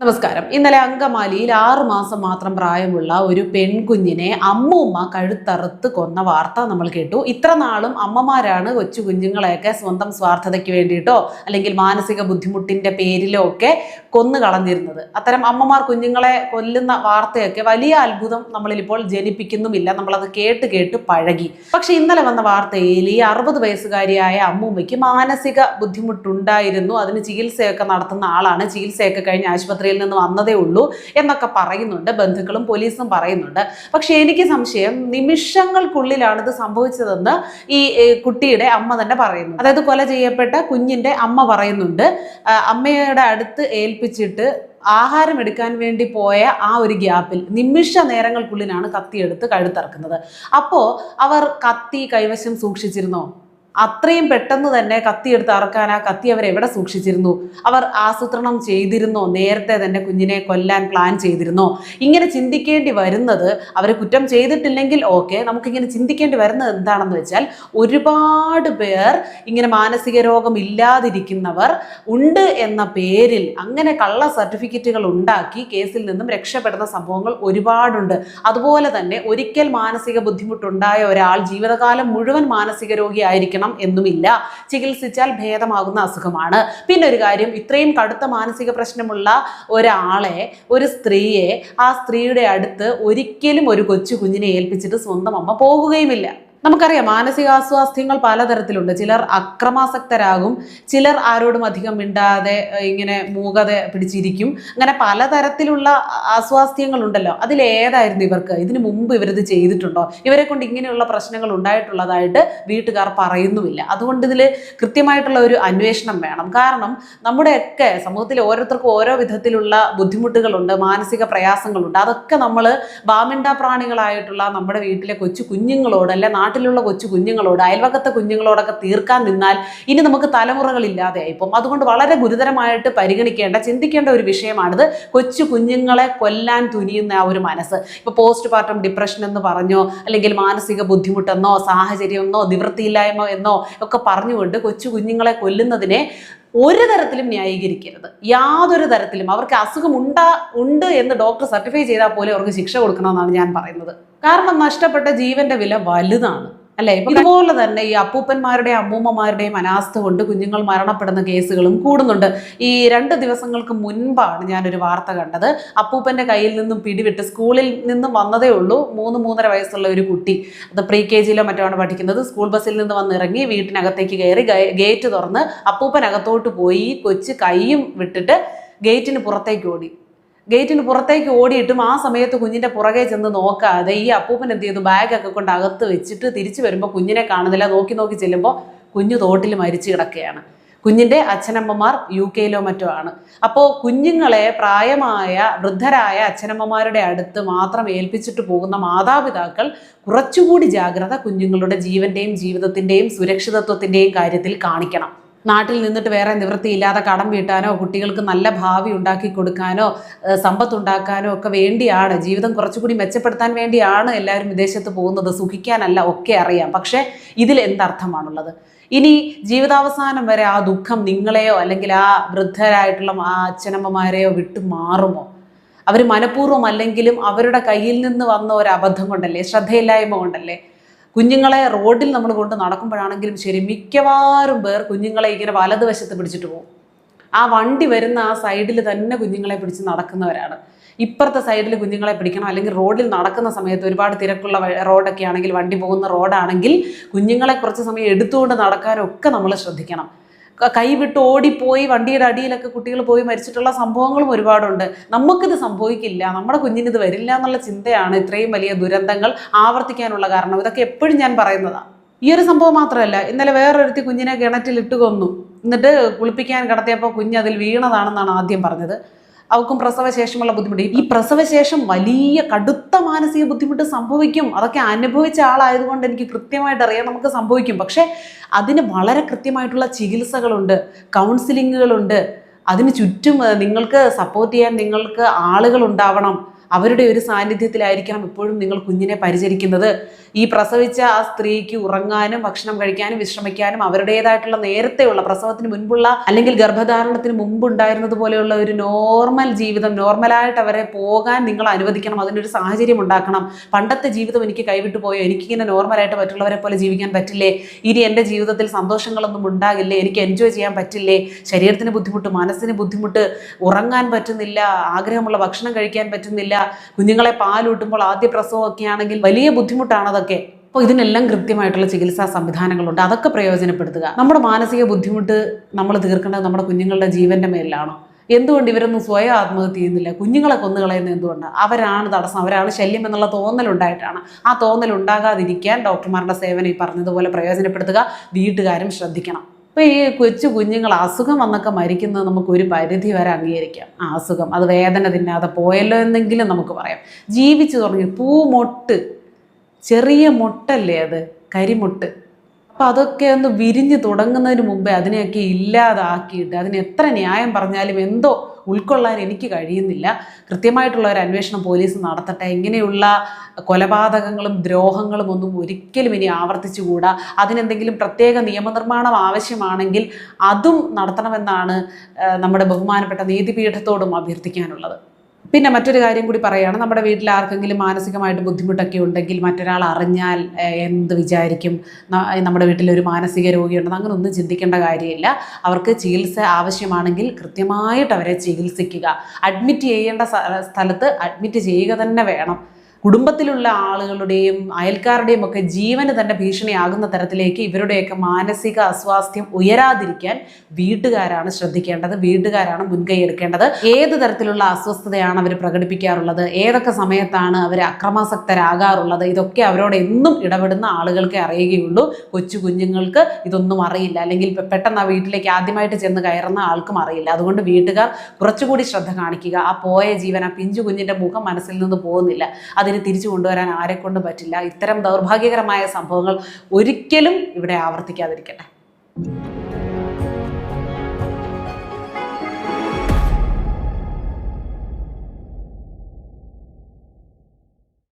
നമസ്കാരം. ഇന്നലെ അങ്കമാലിയിൽ ആറു മാസം മാത്രം പ്രായമുള്ള ഒരു പെൺകുഞ്ഞിനെ അമ്മൂമ്മ കഴുത്തറുത്ത് കൊന്ന വാർത്ത നമ്മൾ കേട്ടു. ഇത്ര നാളും അമ്മമാരാണ് കൊച്ചു കുഞ്ഞുങ്ങളെയൊക്കെ സ്വന്തം സ്വാർത്ഥതയ്ക്ക് വേണ്ടിയിട്ടോ അല്ലെങ്കിൽ മാനസിക ബുദ്ധിമുട്ടിന്റെ പേരിലോ ഒക്കെ കൊന്നു കളഞ്ഞിരുന്നത്. അത്തരം അമ്മമാർ കുഞ്ഞുങ്ങളെ കൊല്ലുന്ന വാർത്തയൊക്കെ വലിയ അത്ഭുതം നമ്മളിൽ ഇപ്പോൾ ജനിപ്പിക്കുന്നുമില്ല. നമ്മളത് കേട്ട് കേട്ട് പഴകി. പക്ഷെ ഇന്നലെ വന്ന വാർത്തയിൽ ഈ അറുപത് വയസ്സുകാരിയായ അമ്മൂമ്മയ്ക്ക് മാനസിക ബുദ്ധിമുട്ടുണ്ടായിരുന്നു. അതിന് ചികിത്സയൊക്കെ നടത്തുന്ന ആളാണ്. ചികിത്സയൊക്കെ കഴിഞ്ഞ് ആശുപത്രിയിൽ നിന്ന് വന്നതേ ഉള്ളൂ എന്നൊക്കെ പറയുന്നുണ്ട്. ബന്ധുക്കളും പോലീസും പറയുന്നുണ്ട്. പക്ഷെ എനിക്ക് സംശയം നിമിഷങ്ങൾക്കുള്ളിലാണ് ഇത് സംഭവിച്ചതെന്ന് ഈ കുട്ടിയുടെ അമ്മ തന്നെ പറയുന്നു. അതായത് കൊല ചെയ്യപ്പെട്ട കുഞ്ഞിന്റെ അമ്മ പറയുന്നുണ്ട്. അമ്മയുടെ അടുത്ത് ഏൽപ്പിച്ചിട്ട് ആഹാരം എടുക്കാൻ വേണ്ടി പോയ ആ ഒരു ഗ്യാപ്പിൽ നിമിഷ നേരങ്ങൾക്കുള്ളിലാണ് കത്തിയെടുത്ത് കഴുത്തിറക്കുന്നത്. അപ്പോ അവർ കത്തി കൈവശം സൂക്ഷിച്ചിരുന്നോ? അത്രയും പെട്ടെന്ന് തന്നെ കത്തിയെടുത്ത് അറക്കാൻ ആ കത്തി അവർ എവിടെ സൂക്ഷിച്ചിരുന്നു? അവർ ആസൂത്രണം ചെയ്തിരുന്നോ? നേരത്തെ തന്നെ കുഞ്ഞിനെ കൊല്ലാൻ പ്ലാൻ ചെയ്തിരുന്നോ? ഇങ്ങനെ ചിന്തിക്കേണ്ടി വരുന്നത് അവർ കുറ്റം ചെയ്തിട്ടില്ലെങ്കിൽ ഓക്കെ നമുക്കിങ്ങനെ ചിന്തിക്കേണ്ടി വരുന്നത് എന്താണെന്ന് വെച്ചാൽ ഒരുപാട് പേർ ഇങ്ങനെ മാനസിക രോഗം ഇല്ലാതിരിക്കുന്നവർ ഉണ്ട് എന്ന പേരിൽ അങ്ങനെ കള്ള സർട്ടിഫിക്കറ്റുകൾ ഉണ്ടാക്കി കേസിൽ നിന്നും രക്ഷപ്പെടുന്ന സംഭവങ്ങൾ ഒരുപാടുണ്ട്. അതുപോലെ തന്നെ ഒരിക്കൽ മാനസിക ബുദ്ധിമുട്ടുണ്ടായ ഒരാൾ ജീവിതകാലം മുഴുവൻ മാനസിക രോഗിയായിരിക്കണം എന്നുമില്ല. ചികിത്സിച്ചാൽ ഭേദമാകുന്ന അസുഖമാണ്. പിന്നെ ഒരു കാര്യം ഇത്രയും കടുത്ത മാനസിക പ്രശ്നമുള്ള ഒരാളെ ഒരു സ്ത്രീയെ ആ സ്ത്രീയുടെ അടുത്ത് ഒരിക്കലും ഒരു കൊച്ചു കുഞ്ഞിനെ ഏൽപ്പിച്ചിട്ട് സ്വന്തം അമ്മ പോകുകയുമില്ല. നമുക്കറിയാം മാനസികാസ്വാസ്ഥ്യങ്ങൾ പലതരത്തിലുണ്ട്. ചിലർ അക്രമാസക്തരാകും ചിലർ ആരോടും അധികം മിണ്ടാതെ ഇങ്ങനെ മൂകത പിടിച്ചിരിക്കും. അങ്ങനെ പലതരത്തിലുള്ള അസ്വാസ്ഥ്യങ്ങൾ ഉണ്ടല്ലോ അതിലേതായിരുന്നു ഇവർക്ക്? ഇതിനു മുമ്പ് ഇവരിത് ചെയ്തിട്ടുണ്ടോ? ഇവരെ കൊണ്ട് ഇങ്ങനെയുള്ള പ്രശ്നങ്ങൾ ഉണ്ടായിട്ടുള്ളതായിട്ട് വീട്ടുകാർ പറയുന്നുമില്ല. അതുകൊണ്ട് ഇതിൽ കൃത്യമായിട്ടുള്ള ഒരു അന്വേഷണം വേണം. കാരണം നമ്മുടെയൊക്കെ സമൂഹത്തിൽ ഓരോരുത്തർക്കും ഓരോ വിധത്തിലുള്ള ബുദ്ധിമുട്ടുകളുണ്ട് മാനസിക പ്രയാസങ്ങളുണ്ട്. അതൊക്കെ നമ്മൾ ബാമിണ്ട പ്രാണികളായിട്ടുള്ള നമ്മുടെ വീട്ടിലെ കൊച്ചു കുഞ്ഞുങ്ങളോട് അല്ലെ നാട്ടിലുള്ള കൊച്ചു കുഞ്ഞുങ്ങളോട് അയൽവക്കത്തെ കുഞ്ഞുങ്ങളോടൊക്കെ തീർക്കാൻ നിന്നാൽ ഇനി നമുക്ക് തലമുറകളില്ലാതെ ഇപ്പം അതുകൊണ്ട് വളരെ ഗുരുതരമായിട്ട് പരിഗണിക്കേണ്ട ചിന്തിക്കേണ്ട ഒരു വിഷയമാണിത്. കൊച്ചു കുഞ്ഞുങ്ങളെ കൊല്ലാൻ തുനിയുന്ന ആ ഒരു മനസ്സ്. ഇപ്പൊ പോസ്റ്റ് പാർട്ടം ഡിപ്രഷൻ എന്ന് പറഞ്ഞോ അല്ലെങ്കിൽ മാനസിക ബുദ്ധിമുട്ടെന്നോ സാഹചര്യമെന്നോ നിവൃത്തിയില്ലായ്മ എന്നോ ഒക്കെ പറഞ്ഞുകൊണ്ട് കൊച്ചു കുഞ്ഞുങ്ങളെ കൊല്ലുന്നതിനെ ഒരു തരത്തിലും ന്യായീകരിക്കരുത്. യാതൊരു തരത്തിലും. അവർക്ക് അസുഖം ഉണ്ടാ ഉണ്ട് എന്ന് ഡോക്ടർ സർട്ടിഫൈ ചെയ്താൽ പോലും അവർക്ക് ശിക്ഷ കൊടുക്കണമെന്നാണ് ഞാൻ പറയുന്നത്. കാരണം നഷ്ടപ്പെട്ട ജീവന്റെ വില വലുതാണ്. അല്ലെ? ഇതുപോലെ തന്നെ ഈ അപ്പൂപ്പന്മാരുടെയും അമ്മൂമ്മമാരുടെയും അനാസ്ഥ കൊണ്ട് കുഞ്ഞുങ്ങൾ മരണപ്പെടുന്ന കേസുകളും കൂടുന്നുണ്ട്. ഈ രണ്ട് ദിവസങ്ങൾക്ക് മുൻപാണ് ഞാനൊരു വാർത്ത കണ്ടത്. അപ്പൂപ്പന്റെ കയ്യിൽ നിന്നും പിടിവിട്ട് സ്കൂളിൽ നിന്നും വന്നതേ ഉള്ളൂ. മൂന്ന് മൂന്നര വയസ്സുള്ള ഒരു കുട്ടി. അത് പ്രീ കെ ജിയിലോ മറ്റോ ആണ് പഠിക്കുന്നത്. സ്കൂൾ ബസ്സിൽ നിന്ന് വന്നിറങ്ങി വീട്ടിനകത്തേക്ക് കയറി ഗേറ്റ് തുറന്ന് അപ്പൂപ്പനകത്തോട്ട് പോയി. കൊച്ച് കൈയും വിട്ടിട്ട് ഗേറ്റിന് പുറത്തേക്ക് ഓടി. ഗേറ്റിന് പുറത്തേക്ക് ഓടിയിട്ടും ആ സമയത്ത് കുഞ്ഞിന്റെ പുറകെ ചെന്ന് നോക്കാതെ ഈ അപ്പൂപ്പൻ എന്ത് ചെയ്തു? ബാഗൊക്കെ കൊണ്ട് അകത്ത് വെച്ചിട്ട് തിരിച്ചു വരുമ്പോൾ കുഞ്ഞിനെ കാണുന്നില്ല. നോക്കി നോക്കി ചെല്ലുമ്പോൾ കുഞ്ഞു തോട്ടിൽ മരിച്ചു കിടക്കുകയാണ്. കുഞ്ഞിന്റെ അച്ഛനമ്മമാർ യു കെയിലോ മറ്റോ ആണ്. അപ്പോൾ കുഞ്ഞുങ്ങളെ പ്രായമായ വൃദ്ധരായ അച്ഛനമ്മമാരുടെ അടുത്ത് മാത്രം ഏൽപ്പിച്ചിട്ട് പോകുന്ന മാതാപിതാക്കൾ കുറച്ചുകൂടി ജാഗ്രത കുഞ്ഞുങ്ങളുടെ ജീവന്റെയും ജീവിതത്തിന്റെയും സുരക്ഷിതത്വത്തിന്റെയും കാര്യത്തിൽ കാണിക്കണം. നാട്ടിൽ നിന്നിട്ട് വേറെ നിവൃത്തിയില്ലാതെ കടം വീട്ടാനോ കുട്ടികൾക്ക് നല്ല ഭാവി ഉണ്ടാക്കി കൊടുക്കാനോ സമ്പത്തുണ്ടാക്കാനോ ഒക്കെ വേണ്ടിയാണ് ജീവിതം കുറച്ചുകൂടി മെച്ചപ്പെടുത്താൻ വേണ്ടിയാണ് എല്ലാവരും വിദേശത്ത് പോകുന്നത്. സുഖിക്കാനല്ല ഒക്കെ അറിയാം. പക്ഷേ ഇതിൽ എന്തർത്ഥമാണുള്ളത്? ഇനി ജീവിതാവസാനം വരെ ആ ദുഃഖം നിങ്ങളെയോ അല്ലെങ്കിൽ ആ വൃദ്ധരായിട്ടുള്ള ആ അച്ഛനമ്മമാരെയോ വിട്ടു മാറുമോ? അവർ മനഃപൂർവം അല്ലെങ്കിലും അവരുടെ കയ്യിൽ നിന്ന് വന്ന ഒരു അബദ്ധം കൊണ്ടല്ലേ ശ്രദ്ധയില്ലായ്മ കൊണ്ടല്ലേ? കുഞ്ഞുങ്ങളെ റോഡിൽ നമ്മൾ കൊണ്ട് നടക്കുമ്പോഴാണെങ്കിലും ശരി മിക്കവാറും പേർ കുഞ്ഞുങ്ങളെ ഇങ്ങനെ വലതുവശത്ത് പിടിച്ചിട്ട് പോകും. ആ വണ്ടി വരുന്ന ആ സൈഡിൽ തന്നെ കുഞ്ഞുങ്ങളെ പിടിച്ച് നടക്കുന്നവരാണ്. ഇപ്പുറത്തെ സൈഡിൽ കുഞ്ഞുങ്ങളെ പിടിക്കണം അല്ലെങ്കിൽ റോഡിൽ നടക്കുന്ന സമയത്ത് ഒരുപാട് തിരക്കുള്ള റോഡൊക്കെ ആണെങ്കിൽ വണ്ടി പോകുന്ന റോഡാണെങ്കിൽ കുഞ്ഞുങ്ങളെ കുറച്ച് സമയം എടുത്തുകൊണ്ട് നടക്കാനൊക്കെ നമ്മൾ ശ്രദ്ധിക്കണം. കൈവിട്ട് ഓടിപ്പോയി വണ്ടിയുടെ അടിയിലൊക്കെ കുട്ടികൾ പോയി മരിച്ചിട്ടുള്ള സംഭവങ്ങളും ഒരുപാടുണ്ട്. നമുക്കിത് സംഭവിക്കില്ല. നമ്മുടെ കുഞ്ഞിന് ഇത് വരില്ല എന്നുള്ള ചിന്തയാണ് ഇത്രയും വലിയ ദുരന്തങ്ങൾ ആവർത്തിക്കാനുള്ള കാരണം. ഇതൊക്കെ എപ്പോഴും ഞാൻ പറയുന്നതാണ് ഈ ഒരു സംഭവം മാത്രമല്ല ഇന്നലെ വേറൊരുത്തി കുഞ്ഞിനെ കിണറ്റിൽ ഇട്ട് കൊന്നു. എന്നിട്ട് കുളിപ്പിക്കാൻ കിടത്തിയപ്പോൾ കുഞ്ഞ് അതിൽ വീണതാണെന്നാണ് ആദ്യം പറഞ്ഞത്. അവൾക്കും പ്രസവശേഷമുള്ള ബുദ്ധിമുട്ട്. ഈ പ്രസവശേഷം വലിയ കടുത്ത മാനസിക ബുദ്ധിമുട്ട് സംഭവിക്കും. അതൊക്കെ അനുഭവിച്ച ആളായതുകൊണ്ട് എനിക്ക് കൃത്യമായിട്ട് അറിയാം നമുക്ക് സംഭവിക്കും. പക്ഷേ അതിന് വളരെ കൃത്യമായിട്ടുള്ള ചികിത്സകളുണ്ട് കൗൺസിലിങ്ങുകളുണ്ട് അതിന് ചുറ്റും നിങ്ങൾക്ക് സപ്പോർട്ട് ചെയ്യാൻ നിങ്ങൾക്ക് ആളുകൾ ഉണ്ടാവണം. അവരുടെ ഒരു സാന്നിധ്യത്തിലായിരിക്കണം ഇപ്പോഴും നിങ്ങൾ കുഞ്ഞിനെ പരിചരിക്കുന്നത്. ഈ പ്രസവിച്ച ആ സ്ത്രീക്ക് ഉറങ്ങാനും ഭക്ഷണം കഴിക്കാനും വിശ്രമിക്കാനും അവരുടേതായിട്ടുള്ള നേരത്തെയുള്ള പ്രസവത്തിന് മുൻപുള്ള അല്ലെങ്കിൽ ഗർഭധാരണത്തിന് മുമ്പുണ്ടായിരുന്നത് പോലെയുള്ള ഒരു നോർമൽ ജീവിതം നോർമലായിട്ട് അവരെ പോകാൻ നിങ്ങൾ അനുവദിക്കണം. അതിനൊരു സാഹചര്യം ഉണ്ടാക്കണം. പണ്ടത്തെ ജീവിതം എനിക്ക് കൈവിട്ടു പോയോ? എനിക്കിങ്ങനെ നോർമലായിട്ട് മറ്റുള്ളവരെ പോലെ ജീവിക്കാൻ പറ്റില്ലേ? ഇനി എന്റെ ജീവിതത്തിൽ സന്തോഷങ്ങളൊന്നും ഉണ്ടാകില്ലേ? എനിക്ക് എൻജോയ് ചെയ്യാൻ പറ്റില്ലേ? ശരീരത്തിന് ബുദ്ധിമുട്ട് മനസ്സിന് ബുദ്ധിമുട്ട് ഉറങ്ങാൻ പറ്റുന്നില്ല ആഗ്രഹമുള്ള ഭക്ഷണം കഴിക്കാൻ പറ്റുന്നില്ല കുഞ്ഞുങ്ങളെ പാലൂട്ടുമ്പോൾ ആദ്യ പ്രസവമൊക്കെ ആണെങ്കിൽ വലിയ ബുദ്ധിമുട്ടാണ് അതൊക്കെ അപ്പോൾ ഇതിനെല്ലാം കൃത്യമായിട്ടുള്ള ചികിത്സാ സംവിധാനങ്ങളുണ്ട്. അതൊക്കെ പ്രയോജനപ്പെടുത്തുക. നമ്മുടെ മാനസിക ബുദ്ധിമുട്ട് നമ്മൾ തീർക്കേണ്ടത് നമ്മുടെ കുഞ്ഞുങ്ങളുടെ ജീവന്റെ മേലിലാണോ? എന്തുകൊണ്ട് ഇവരൊന്നും സ്വയം ആത്മഹത്യ ചെയ്യുന്നില്ല? കുഞ്ഞുങ്ങളെ കൊന്നുകളയുന്നത് എന്തുകൊണ്ട്? അവരാണ് തടസ്സം. അവരാണ് ശല്യം എന്നുള്ള തോന്നലുണ്ടായിട്ടാണ്. ആ തോന്നൽ ഉണ്ടാകാതിരിക്കാൻ ഡോക്ടർമാരുടെ സേവനം ഈ പറഞ്ഞതുപോലെ പ്രയോജനപ്പെടുത്തുക. വീട്ടുകാരും ശ്രദ്ധിക്കണം. ഇപ്പോൾ ഈ കൊച്ചു കുഞ്ഞുങ്ങൾ അസുഖം വന്നൊക്കെ മരിക്കുന്നത് നമുക്ക് ഒരു പരിധി വരെ അംഗീകരിക്കാം. ആ അസുഖം അത് വേദന തിന്നാതെ പോയല്ലോ എന്നെങ്കിലും നമുക്ക് പറയാം. ജീവിച്ചു തുടങ്ങി പൂമൊട്ട് ചെറിയ മുട്ടല്ലേ അത്? കരിമുട്ട്. അപ്പം അതൊക്കെ ഒന്ന് വിരിഞ്ഞു തുടങ്ങുന്നതിന് മുമ്പേ അതിനെയൊക്കെ ഇല്ലാതാക്കിയിട്ട് അതിന് എത്ര ന്യായം പറഞ്ഞാലും എന്തോ ഉൾക്കൊള്ളാൻ എനിക്ക് കഴിയുന്നില്ല. കൃത്യമായിട്ടുള്ള ഒരു അന്വേഷണം പോലീസ് നടത്തട്ടെ. ഇങ്ങനെയുള്ള കൊലപാതകങ്ങളും ദ്രോഹങ്ങളും ഒന്നും ഒരിക്കലും ഇനി ആവർത്തിച്ചുകൂടാ. അതിനെന്തെങ്കിലും പ്രത്യേക നിയമനിർമ്മാണം ആവശ്യമാണെങ്കിൽ അതും നടത്തണമെന്നാണ് നമ്മുടെ ബഹുമാനപ്പെട്ട നീതിപീഠത്തോടും അഭ്യർത്ഥിക്കാനുള്ളത്. പിന്നെ മറ്റൊരു കാര്യം കൂടി പറയുകയാണ്. നമ്മുടെ വീട്ടിൽ ആർക്കെങ്കിലും മാനസികമായിട്ട് ബുദ്ധിമുട്ടൊക്കെ ഉണ്ടെങ്കിൽ മറ്റൊരാൾ അറിഞ്ഞാൽ എന്ത് വിചാരിക്കും? നമ്മുടെ വീട്ടിൽ ഒരു മാനസിക രോഗിയുണ്ടെന്ന് അങ്ങനെ ഒന്നും ചിന്തിക്കേണ്ട കാര്യമില്ല. അവർക്ക് ചികിത്സ ആവശ്യമാണെങ്കിൽ കൃത്യമായിട്ട് അവരെ ചികിത്സിക്കുക. അഡ്മിറ്റ് ചെയ്യേണ്ട സ്ഥലത്ത് അഡ്മിറ്റ് ചെയ്യുക തന്നെ വേണം. കുടുംബത്തിലുള്ള ആളുകളുടെയും അയൽക്കാരുടെയും ഒക്കെ ജീവന് തന്നെ ഭീഷണിയാകുന്ന തരത്തിലേക്ക് ഇവരുടെയൊക്കെ മാനസിക അസ്വാസ്ഥ്യം ഉയരാതിരിക്കാൻ വീട്ടുകാരാണ് ശ്രദ്ധിക്കേണ്ടത് വീട്ടുകാരാണ് മുൻകൈ എടുക്കേണ്ടത്. ഏത് തരത്തിലുള്ള അസ്വസ്ഥതയാണ് അവർ പ്രകടിപ്പിക്കാറുള്ളത്? ഏതൊക്കെ സമയത്താണ് അവർ അക്രമാസക്തരാകാറുള്ളത്? ഇതൊക്കെ അവരോട് എന്നും ഇടപെടുന്ന ആളുകൾക്ക് അറിയുകയുള്ളൂ. കൊച്ചു കുഞ്ഞുങ്ങൾക്ക് ഇതൊന്നും അറിയില്ല. അല്ലെങ്കിൽ പെട്ടെന്ന് ആ വീട്ടിലേക്ക് ആദ്യമായിട്ട് ചെന്ന് കയറുന്ന ആൾക്കും അറിയില്ല. അതുകൊണ്ട് വീട്ടുകാർ കുറച്ചുകൂടി ശ്രദ്ധ കാണിക്കുക. ആ പോയ ജീവൻ ആ പിഞ്ചു കുഞ്ഞിന്റെ മുഖം മനസ്സിൽ നിന്ന് പോകുന്നില്ല. അതിന് തിരിച്ചു കൊണ്ടുവരാൻ ആരെക്കൊണ്ടും പറ്റില്ല. ഇത്തരം ദൗർഭാഗ്യകരമായ സംഭവങ്ങൾ ഒരിക്കലും ഇവിടെ ആവർത്തിക്കാതിരിക്കട്ടെ.